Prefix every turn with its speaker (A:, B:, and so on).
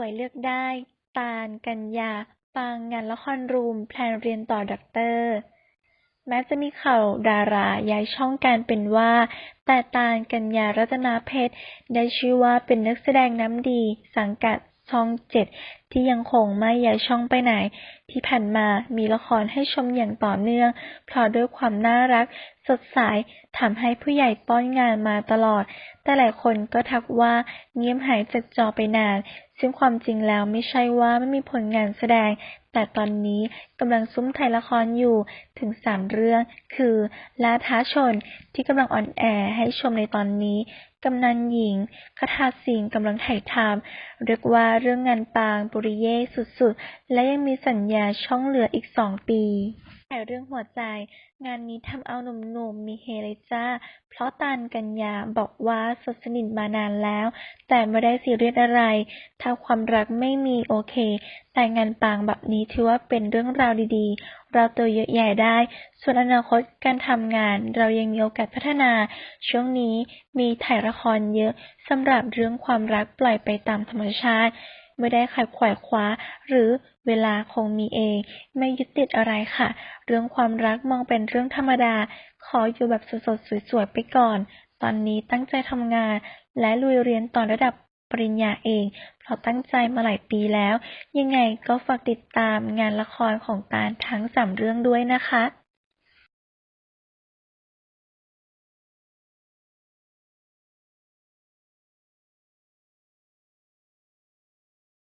A: วยเลือกได้ ตาล กัญญา ปางงานละครรูม แพลนเรียนต่อด็อกเตอร์ แม้จะมีข่าวดาราย้ายช่องการเป็นว่า แต่ตาล กัญญารัตนาเพชร ได้ชื่อว่าเป็นนักแสดงน้ำดี สังกัดช่องเจ็ดที่ยังคงไม่ย้ายช่องไปไหน ที่ผ่านมามีละครให้ชมอย่างต่อเนื่อง เพราะด้วยความน่ารัก สดใสทำให้ผู้ใหญ่ป้อนงานมาตลอด แต่หลายคนก็ทักว่าเงียบหายจากจอไปนาน ซึ่งความจริงแล้วไม่ใช่ว่าไม่มีผลงานแสดง แต่ตอนนี้กำลังซุ่มถ่ายละครอยู่ถึงสามเรื่อง คือลาท้าชนที่กำลังออนแอร์ให้ชมในตอนนี้กำนันหญิงคทาสิงกำลังถ่ายทำเรียกว่าเรื่องงานปางปุริเย่สุดๆ และยังมีสัญญาช่องเหลืออีกสองปี แต่เรื่องหัวใจ งานนี้ทำเอาหนุ่มๆมีเฮเลยจ้า เพราะตาลกัญญาบอกว่าสดสนิทมานานแล้ว แต่ไม่ได้ซีเรียสอะไร ถ้าความรักไม่มีโอเค แต่งานปางแบบนี้ถือว่าเป็นเรื่องราวดีๆ เราโตเยอะแยะได้ ส่วนอนาคตการทำงานเรายังมีโอกาสพัฒนา ช่วงนี้มีถ่ายละครเยอะสำหรับเรื่องความรักปล่อยไปตามธรรมชาติ ไม่ได้ขัดขวายคว้า หรือเวลาคงมีเอง ไม่ยึดติดอะไรค่ะ เรื่องความรักมองเป็นเรื่องธรรมดา ขออยู่แบบสดๆ สวยๆ ไปก่อน ตอนนี้ตั้งใจทำงาน และลุยเรียนต่อระดับปริญญาเอง เพราะตั้งใจมาหลายปีแล้ว ยังไงก็ฝากติดตามงานละครของตาลทั้งสามเรื่องด้วยนะคะ